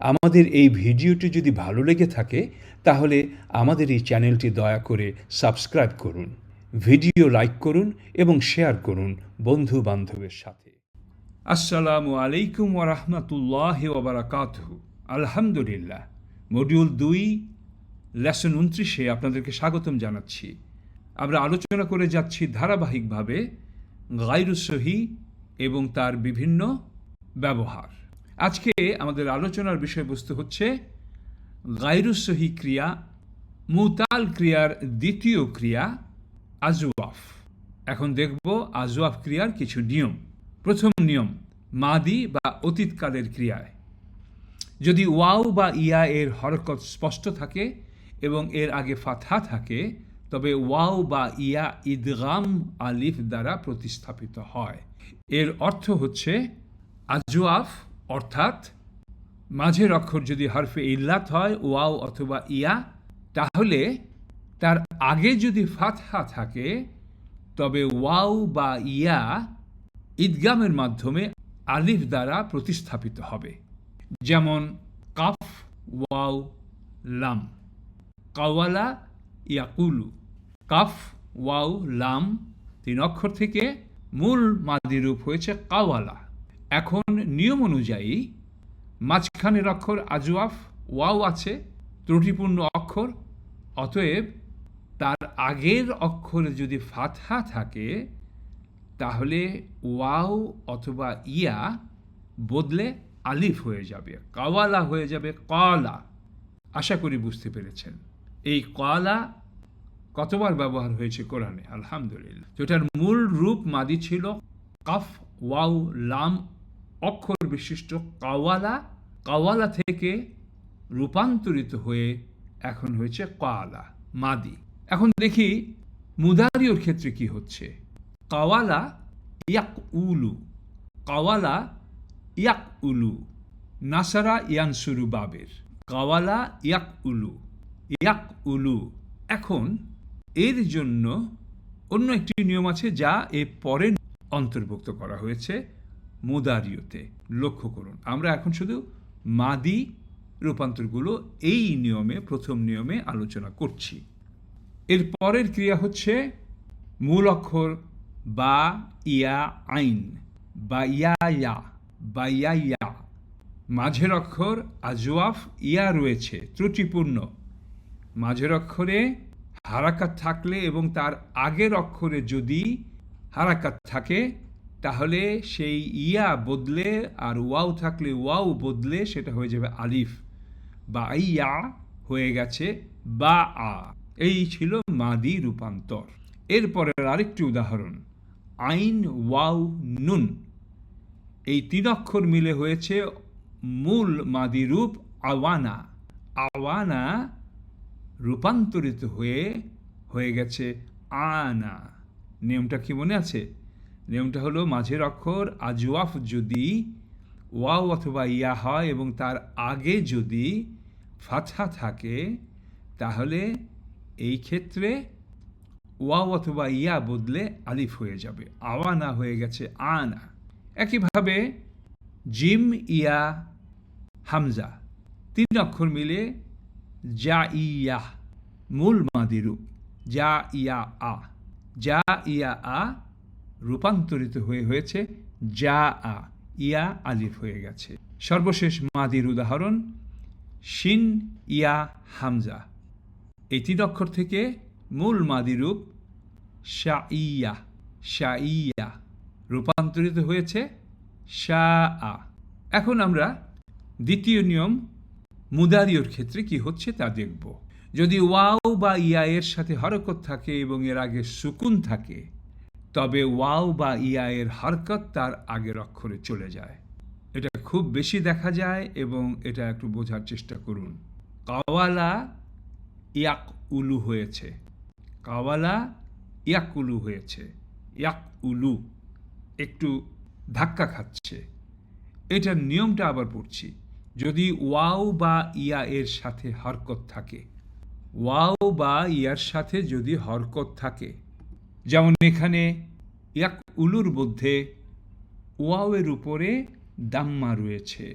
আমাদের এই ভিডিওটি যদি ভালো লেগে থাকে, তাহলে আমাদের এই চ্যানেলটি দয়া করে সাবস্ক্রাইব করুন, ভিডিও লাইক করুন এবং শেয়ার করুন বন্ধু বান্ধবের সাথে। আসসালামু আলাইকুম ওরহমতুল্লাহ ওবরাকাত আলহামদুলিল্লাহ। মডিউল দুই, লেসন উনত্রিশে আপনাদেরকে স্বাগতম জানাচ্ছি। আমরা আলোচনা করে যাচ্ছি ধারাবাহিকভাবে গাইরুসহি এবং তার বিভিন্ন ব্যবহার। আজকে আমাদের আলোচনার বিষয়বস্তু হচ্ছে গাইরুসহি ক্রিয়া, মুতাল ক্রিয়ার দ্বিতীয় ক্রিয়া, আজওয়াফ। এখন দেখব আজওয়াফ ক্রিয়ার কিছু নিয়ম। প্রথম নিয়ম, মাদি বা অতীতকালের ক্রিয়ায়। যদি ওয়াও বা ইয়া এর হরকত স্পষ্ট থাকে এবং এর আগে ফাথা থাকে, তবে ওয়াও বা ইয়া ইদগাম আলিফ দ্বারা প্রতিস্থাপিত হয়। এর অর্থ হচ্ছে আজওয়াফ অর্থাৎ মাঝের অক্ষর যদি হরফে ইল্লাত হয়, ওয়াও অথবা ইয়া, তাহলে তার আগে যদি ফাতহা থাকে, তবে ওয়াও বা ইয়া ঈদগামের মাধ্যমে আলিফ দ্বারা প্রতিস্থাপিত হবে। যেমন, কাফ, ওয়াও, লাম। কাওয়ালা, ইয়াকুলু। কাফ, ওয়াও, লাম তিন অক্ষর থেকে মূল মাদি রূপ হয়েছে কাওয়ালা। এখন নিয়ম অনুযায়ী মাঝখানের অক্ষর আজওয়াফ, ওয়াও আছে, ত্রুটিপূর্ণ অক্ষর, অতএব তার আগের অক্ষরে যদি ফাতহা থাকে, তাহলে ওয়াও অথবা ইয়া বদলে আলিফ হয়ে যাবে, কাওয়ালা হয়ে যাবে কলা আশা করি বুঝতে পেরেছেন। এই কলা কতবার ব্যবহার হয়েছে কোরআনে? আলহামদুলিল্লাহ। তো এটার মূল রূপ মাদি ছিল কাফ, ওয়াও, লাম অক্ষর বিশিষ্ট কাওয়ালা কাওয়ালা থেকে রূপান্তরিত হয়ে এখন হয়েছে কালা, মাদি। এখন দেখি মুদারিওর ক্ষেত্রে কি হচ্ছে। কাওয়ালা ইয়াক উলু কাওয়ালা ইয়াক উলু নাসারা ইয়ানসুরু বাবের। কাওয়ালা ইয়াক উলু ইয়াক উলু এখন এর জন্য অন্য একটি নিয়ম আছে যা এ পরে অন্তর্ভুক্ত করা হয়েছে। মুদারিওতে লক্ষ্য করুন, আমরা এখন শুধু মাদি রূপান্তরগুলো এই নিয়মে, প্রথম নিয়মে আলোচনা করছি। এর পরের ক্রিয়া হচ্ছে মূল অক্ষর বা ইয়া আইন, বা ইয়া বা ইয়া ইয়া। মাঝের অক্ষর আজওয়াফ ইয়া রয়েছে, ত্রুটিপূর্ণ। মাঝের অক্ষরে হারাকাত থাকলে এবং তার আগের অক্ষরে যদি হারাকাত থাকে তাহলে সেই ইয়া বদলে আর ওয়াও থাকলে ওয়াও বদলে সেটা হয়ে যাবে আলিফ। বা ইয়া হয়ে গেছে বা আ। এই ছিল মাদি রূপান্তর। এরপরের আরেকটি উদাহরণ। আইন, ওয়াও, নুন। এই তিন অক্ষর মিলে হয়েছে মূল মাদি রূপ আওয়ানা। আওয়ানা রূপান্তরিত হয়ে হয়ে গেছে আনা। নিয়মটা কি মনে আছে? নিয়মটা হলো মাঝের অক্ষর আজওয়াফ যদি, ওয়াও অথবা ইয়া হয় এবং তার আগে যদি ফাথা থাকে, তাহলে এই ক্ষেত্রে ওয়াও অথবা ইয়া বদলে আলিফ হয়ে যাবে। আওয়ানা হয়ে গেছে, আনা। একইভাবে জিম, ইয়া, হামজা তিন অক্ষর মিলে যা ইয়া, মূল মাদিরূপ যা ইয়া, আ। যা ইয়া, আ রূপান্তরিত হয়ে হয়েছে, যা আ, ইয়া আলিফ হয়ে গেছে। সর্বশেষ মাদির উদাহরণ, শিন, ইয়া, হামজা। এই তিন অক্ষর থেকে মূল মাদিরূপ শা ইয়া শা ইয়া রূপান্তরিত হয়েছে, শা আ। এখন আমরা দ্বিতীয় নিয়ম, মুদারিওর ক্ষেত্রে কি হচ্ছে তা দেখব। যদি ওয়াও বা ইয়া এর সাথে হরকত থাকে এবং এর আগে সুকুন থাকে তবে ওয়াও বা ইয়া এর হরকত তার আগের অক্ষরে চলে যায়। এটা খুব বেশি দেখা যায় এবং এটা একটু বোঝার চেষ্টা করুন। কাওয়ালা ইয়াক উলু হয়েছে। কাওয়ালা ইয়াক উলু হয়েছে। ইয়াক উলু একটু ধাক্কা খাচ্ছে। এটার নিয়মটা আবার পড়ছি। যদি ওয়াও বা ইয়া এর সাথে হরকত থাকে। ওয়াও বা ইয়ার সাথে যদি হরকত থাকে যেমন এখানে ইয়াক উলুর মধ্যে ওয়াওয়ের উপরে দাম্মা রয়েছে।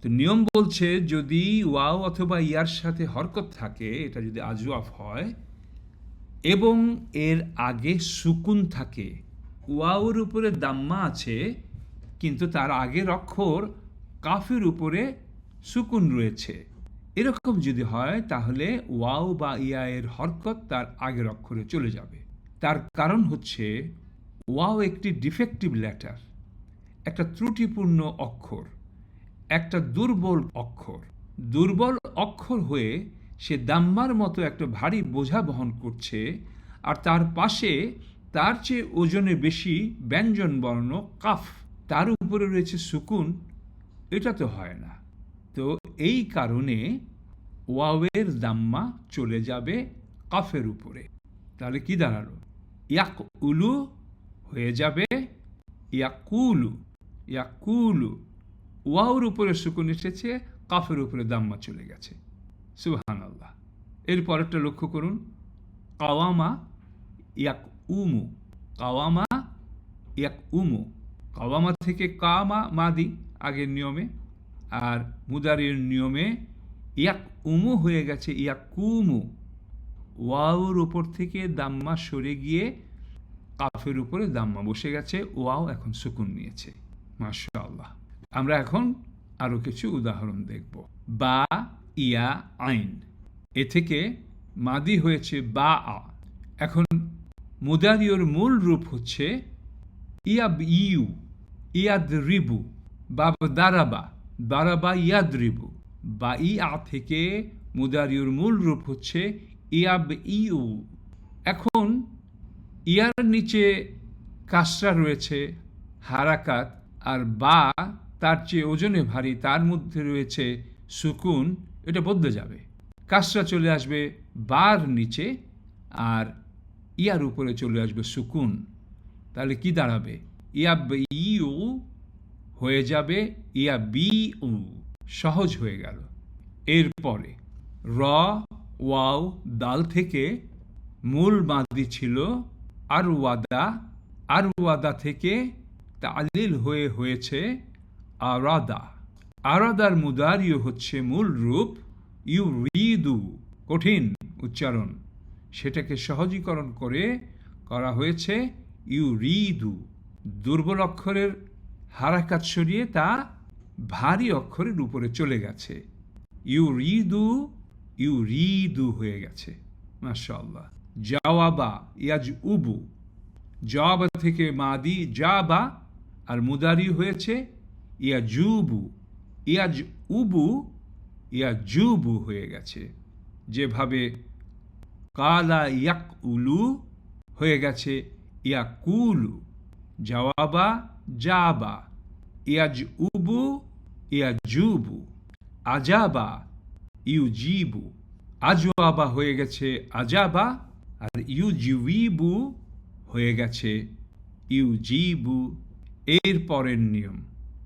তো নিয়ম বলছে যদি ওয়াও অথবা ইয়ার সাথে হরকত থাকে, এটা যদি আজওয়াফ হয়, এবং এর আগে সুকুন থাকে ওয়াওর উপরে দাম্মা আছে, কিন্তু তার আগের অক্ষর কাফের উপরে সুকুন রয়েছে। এরকম যদি হয়, তাহলে ওয়াও বা ইয়া এর হরকত তার আগের অক্ষরে চলে যাবে। তার কারণ হচ্ছে, ওয়াও একটি ডিফেক্টিভ লেটার একটা ত্রুটিপূর্ণ অক্ষর, একটা দুর্বল অক্ষর। দুর্বল অক্ষর হয়ে সে দাম্মার মতো একটা ভারী বোঝা বহন করছে, আর তার পাশে তার চেয়ে ওজনে বেশি ব্যঞ্জন বর্ণ কাফ, তার উপরে রয়েছে সুকুন, এটা তো হয় না। তো এই কারণে ওয়াওয়ের দাম্মা চলে যাবে কাফের উপরে। তাহলে কি দাঁড়াল? ইয়াক, উলু, হয়ে যাবে ইয়াকুলু ইয়াকুলু। ওয়াউর উপরে সুকুন এসেছে, কাফের উপরে দাম্মা চলে গেছে। সুবহান আল্লাহ এর পরেরটা লক্ষ্য করুন। কাওয়ামা ইয়াক উমু কাওয়ামা ইয়াক উমু কাওয়ামা থেকে কামা মাদি, আগের নিয়মে। আর মুদারির নিয়মে ইয়াক উমু হয়ে গেছে ইয়াক কুমু ওয়াওর উপর থেকে দাম্মা সরে গিয়ে কাফের উপরে দাম্মা বসে গেছে, ওয়াও এখন সুকুন নিয়েছে। মাশা আল্লাহ আমরা এখন আরও কিছু উদাহরণ দেখব। বা, ইয়া, আইন। এ থেকে মাদি হয়েছে বা, আ। এখন মুদারিওর মূল রূপ হচ্ছে ইয়াব ইউ, ইয়াদ রিবু বা দারাবা দারাবা ইয়াদ রিবু। বা, ই, আ থেকে মুদারিওর মূল রূপ হচ্ছে ইয়াব ইউ। এখন ইয়ার নিচে কাসরা রয়েছে, হারাকাত, আর বা তার চেয়ে ওজনে ভারী, তার মধ্যে রয়েছে সুকুন, এটা বদলে যাবে। কাসরা চলে আসবে বার নিচে, আর ইয়ার উপরে চলে আসবে সুকুন। তাহলে কি দাঁড়াবে? ইয়াব ইউ হয়ে যাবে ইয়া বি উ সহজ হয়ে গেল। এরপরে র ওয়াও দাল থেকে মূল বাঁধি ছিল আর ওয়াদা আর ওয়াদা থেকে তালিল হয়ে হয়েছে আরাদা। আরাদার মুদারিও হচ্ছে মূল রূপ ইউ রিদু কঠিন উচ্চারণ। সেটাকে সহজীকরণ করে করা হয়েছে ইউ রিদু দুর্বল অক্ষরের হারাকাত সরিয়ে তা ভারী অক্ষরের উপরে চলে গেছে। ইউ রিদু ইউ রিদু হয়ে গেছে, মাশাআল্লাহ। জাওয়াবা ইয়াজ উবু জওয়াবা থেকে মাদি জাবা আর মুদারি হয়েছে ইয়া জুবু ইয়াজ উবু ইয়া জুবু হয়ে গেছে। যেভাবে কালা ইয়াক উলু হয়ে গেছে ইয়া কুলু জওয়াবা জাবা ইয়াজ উবু ইয়া জুবু আজাবা ইউ জিবু আজওয়াবা হয়ে গেছে আজাবা, আর ইউ জিউইবু হয়ে গেছে ইউ জিবু এর পরের নিয়ম,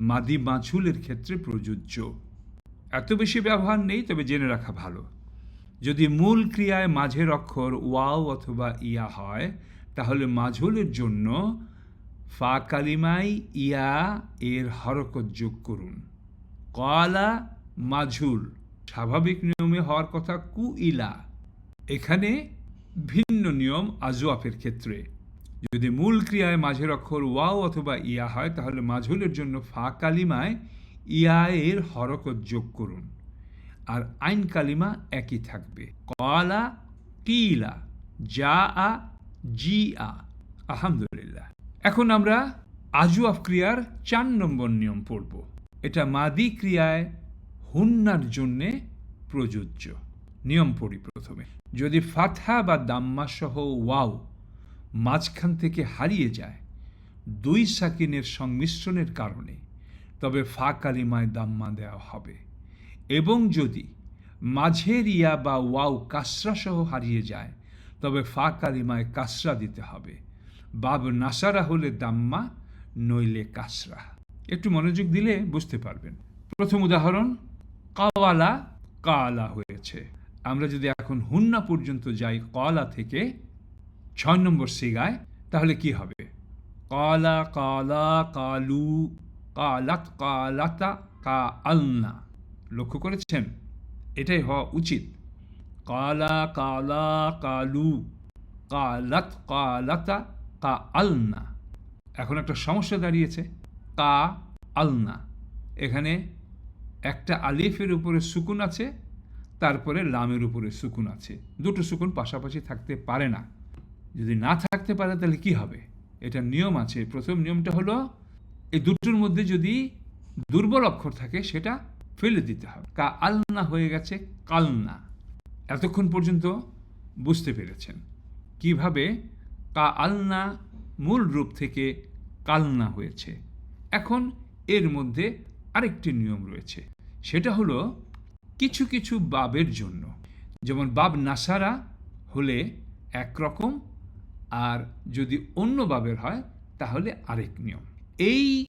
মাদি মাছুলের ক্ষেত্রে প্রযোজ্য। এত বেশি ব্যবহার নেই, তবে জেনে রাখা ভালো। যদি মূল ক্রিয়ায় মাঝের অক্ষর ওয়াও অথবা ইয়া হয়, তাহলে মাঝুলের জন্য ফা কালিমাই ইয়া এর হরকত যোগ করুন। কলা মাঝুল। স্বাভাবিক নিয়মে হওয়ার কথা কু ইলা এখানে ভিন্ন নিয়ম আজওয়াফের ক্ষেত্রে। যদি মূল ক্রিয়ায় মাঝের অক্ষর ওয়াও অথবা ইয়া হয়, তাহলে মাঝুলের জন্য ফা কালিমায় ইয়া এর হরকত যোগ করুন। আর আইন কালিমা একই থাকবে। কলা কিলা যা আ জি আ আলহামদুলিল্লাহ। এখন আমরা আজুয়াফ ক্রিয়ার চার নম্বর নিয়ম পড়ব। এটা মাদি ক্রিয়ায় হুন্নার জন্যে প্রযোজ্য। নিয়ম পড়ি প্রথমে। যদি ফাথা বা দাম্মা সহ ওয়াও মাঝখান থেকে হারিয়ে যায়, দুই সাকিনের সংমিশ্রণের কারণে, তবে ফা কালিমায় দাম্মা দেওয়া হবে। এবং যদি মাঝের ইয়া বা ওয়াও কাসরা সহ হারিয়ে যায়, তবে ফা কালিমায় কাসরা দিতে হবে। বাব নাসারা হলে দাম্মা, নইলে কাসরা। একটু মনোযোগ দিলে বুঝতে পারবেন। প্রথম উদাহরণ কাওয়ালা, কালা হয়েছে। আমরা যদি এখন হুন্না পর্যন্ত যাই কলা থেকে ছয় নম্বর সিগায়, তাহলে কি হবে? কালা কালা, কালু, কালাত, কালাতা কা আলনা লক্ষ্য করেছেন? এটাই হওয়া উচিত। কালা কালা, কালু, কালাত, কালাতা কা আলনা এখন একটা সমস্যা দাঁড়িয়েছে। কা আলনা এখানে একটা আলিফের উপরে সুকুন আছে, তারপরে লামের উপরে সুকুন আছে। দুটো সুকুন পাশাপাশি থাকতে পারে না। যদি না থাকতে পারে, তাহলে কি হবে? এটা নিয়ম আছে। প্রথম নিয়মটা হলো, এই দুটোর মধ্যে যদি দুর্বল অক্ষর থাকে, সেটা ফেলে দিতে হবে। কা আলনা হয়ে গেছে কালনা এতক্ষণ পর্যন্ত বুঝতে পেরেছেন কীভাবে কা আলনা মূল রূপ থেকে কালনা হয়েছে। এখন এর মধ্যে আরেকটি নিয়ম রয়েছে। সেটা হলো কিছু কিছু বাবের জন্য। যেমন বাব নাসারা হলে একরকম আর যদি অন্য বাবের হয়, তাহলে আরেক নিয়ম। এই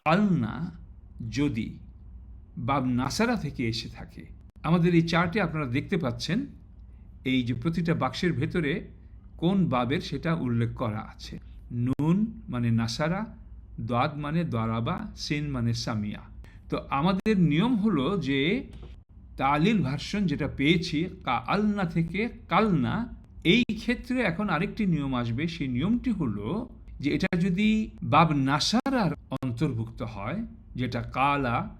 কালনা যদি বাব নাসারা থেকে এসে থাকে, আমাদের এই চার্টে আপনারা দেখতে পাচ্ছেন, এই যে প্রতিটা বাক্সের ভেতরে কোন বাবের সেটা উল্লেখ করা আছে। নুন মানে নাসারা, দাদ মানে দ্বারাবা সেন মানে সামিয়া। তো আমাদের নিয়ম হলো যে তালিল ভার্সন যেটা পেয়েছি, কা আলনা থেকে কালনা, এই ক্ষেত্রে এখন আরেকটি নিয়ম আসবে। সেই নিয়মটি হলো যে এটা যদি বাব নাসারার অন্তর্ভুক্ত হয়, যেটা কালা,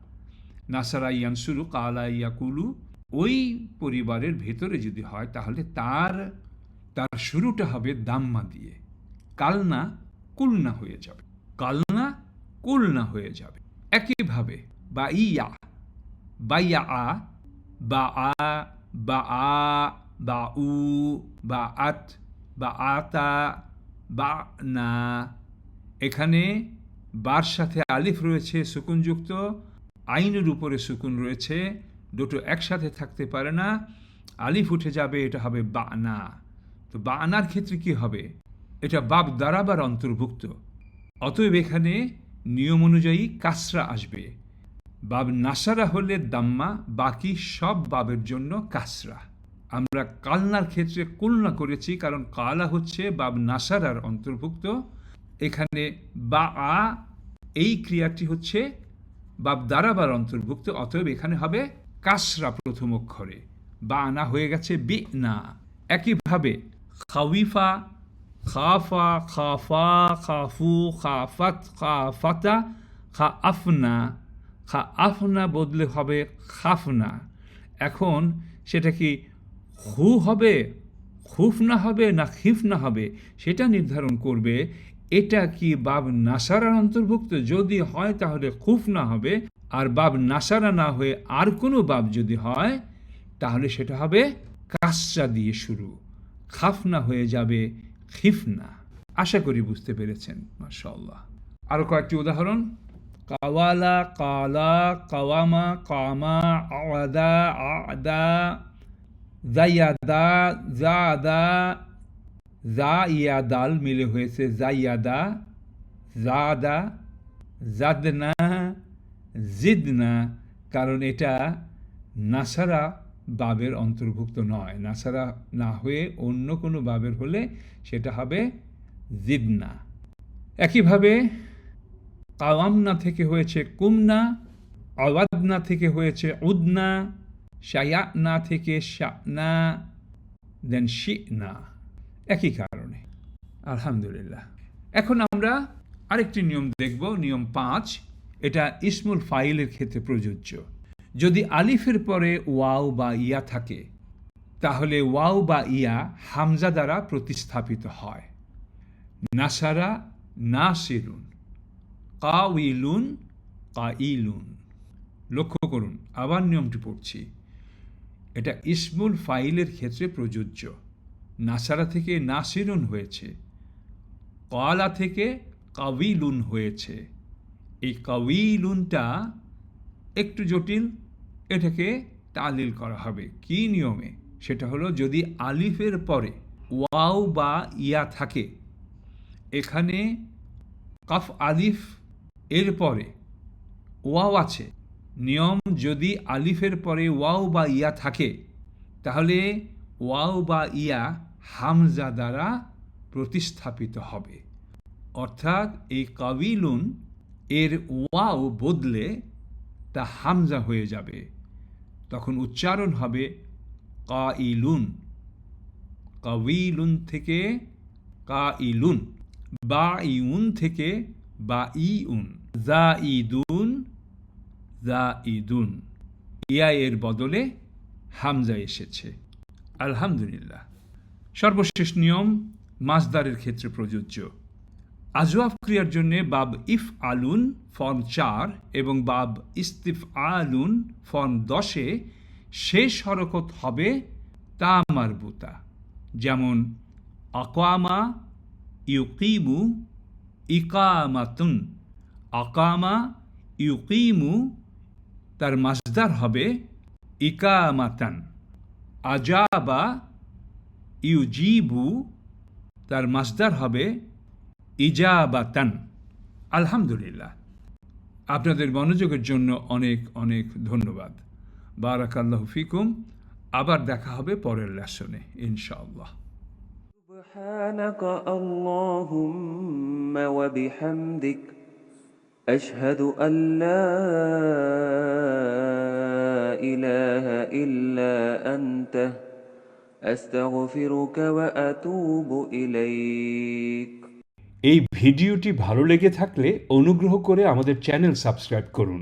নাসারা ইয়ানসুরু, কালা ইয়াকুলু, ওই পরিবারের ভেতরে যদি হয়, তাহলে তার তার শুরুটা হবে দাম্মা দিয়ে। কালনা কুলনা হয়ে যাবে। কালনা কুলনা হয়ে যাবে। একইভাবে বা ইয়া বা ইয়া আ বা আ বা আ বা উ বা আত বা আতা বা না এখানে বার সাথে আলিফ রয়েছে সুকুনযুক্ত, আইনের উপরে সুকুন রয়েছে, দুটো একসাথে থাকতে পারে না, আলিফ উঠে যাবে, এটা হবে বানা। তো বানার ক্ষেত্রে কি হবে? এটা বাপ দারাবার অন্তর্ভুক্ত। অতএব এখানে নিয়ম অনুযায়ী কাসরা আসবে। বাব নাসারা হলে দাম্মা, বাকি সব বাবের জন্য কাসরা। আমরা কালনার ক্ষেত্রে কুলনা করেছি, কারণ কালা হচ্ছে বাব নাসারার অন্তর্ভুক্ত। এখানে বা, আ, এই ক্রিয়াটি হচ্ছে বাব দারাবার অন্তর্ভুক্ত, অতএব এখানে হবে কাসরা প্রথম অক্ষরে। বা আনা হয়ে গেছে বি, না। একইভাবে খাউইফা খাফা খাফা, খাফু, খাফাত, খাফাতা খা আফনা খা, আফনা বদলে হবে খাফনা। এখন সেটা কি হু হবে, খুফনা হবে না খিফনা হবে, সেটা নির্ধারণ করবে। এটা কি বাব নাসারার অন্তর্ভুক্ত? যদি হয় তাহলে খুফনা হবে, আর বাব নাসারা না হয়ে আর কোনো বাব যদি হয়, তাহলে সেটা হবে কাসরা দিয়ে শুরু। খাফনা হয়ে যাবে খিফনা। আশা করি বুঝতে পেরেছেন মাশাল্লাহ আরও কয়েকটি উদাহরণ। কাওয়ালা, কালা, কাওয়ামা, কামা, আদা আদা জাইয়াদা জাদা জা ইয়াদাল মিলে হয়েছে জাইয়াদা জাদা জাদনা জিদনা, কারণ এটা নাসারা বাবের অন্তর্ভুক্ত নয়। নাসারা না হয়ে অন্য কোনো বাবের হলে সেটা হবে জিদনা। একইভাবে কাওয়ামনা থেকে হয়েছে কুমনা, আওয়াদনা থেকে হয়েছে উদনা, শায়ানা থেকে শানা দেন শিনা। একই কারণে। আলহামদুলিল্লাহ। এখন আমরা আরেকটি নিয়ম দেখব, নিয়ম পাঁচ। এটা ইসমুল ফাইলের ক্ষেত্রে প্রযোজ্য। যদি আলিফের পরে ওয়াও বা ইয়া থাকে, তাহলে ওয়াও বা ইয়া হামজা দ্বারা প্রতিস্থাপিত হয়। নাসারা না নাসিরুন। কাউইলুন কাইলুন লক্ষ্য করুন, আবার নিয়মটি পড়ছি। এটা ইসমুল ফাইলের ক্ষেত্রে প্রযোজ্য। নাসারা থেকে নাসিরুন হয়েছে। কলা থেকে কাবিলুন হয়েছে। এই কাবিলুনটা একটু জটিল, এটাকে তালিল করা হবে। কি নিয়মে? সেটা হলো যদি আলিফের পরে ওয়াও বা ইয়া থাকে, এখানে কাফ আলিফ এর পরে ওয়াও আছে। নিয়ম যদি আলিফের পরে ওয়াও বা ইয়া থাকে, তাহলে ওয়াও বা ইয়া হামজা দ্বারা প্রতিস্থাপিত হবে। অর্থাৎ এই কাবিলুন এর ওয়াও বদলে তা হামজা হয়ে যাবে। তখন উচ্চারণ হবে কাইলুন। কাবিলুন থেকে কাইলুন বা ইউন থেকে বা জা ইদুন জা ইদুন ইয়া এর বদলে হামজা এসেছে। আলহামদুলিল্লাহ। সর্বশেষ নিয়ম মাসদারের ক্ষেত্রে প্রযোজ্য। আজওয়াফ ক্রিয়ার জন্য বাব ইফ আলুন ফর্ম চার এবং বাব ইস্তিফ আলুন ফর্ম দশে শেষ হরকত হবে তা মারবুতা যেমন, আকামা ইউকিমু ইকামাতুন। আকামা ইউকিমু, তার মাসদার হবে ইকামাতান। আজাবা ইউজিবু, তার মাসদার হবে ইজাবাতান। আলহামদুলিল্লাহ। আপনাদের মনোযোগের জন্য অনেক অনেক ধন্যবাদ। বারাকাল্লাহ ফিকুম। আবার দেখা হবে পরের লেসনে, ইনশাআল্লাহ। سبحانك اللهم وبحمدك أشهد أن لا إله إلا أنت أستغفرك وأتوب إليك এই ভিডিওটি ভালো লেগে থাকলে অনুগ্রহ করে আমাদের চ্যানেল সাবস্ক্রাইব করুন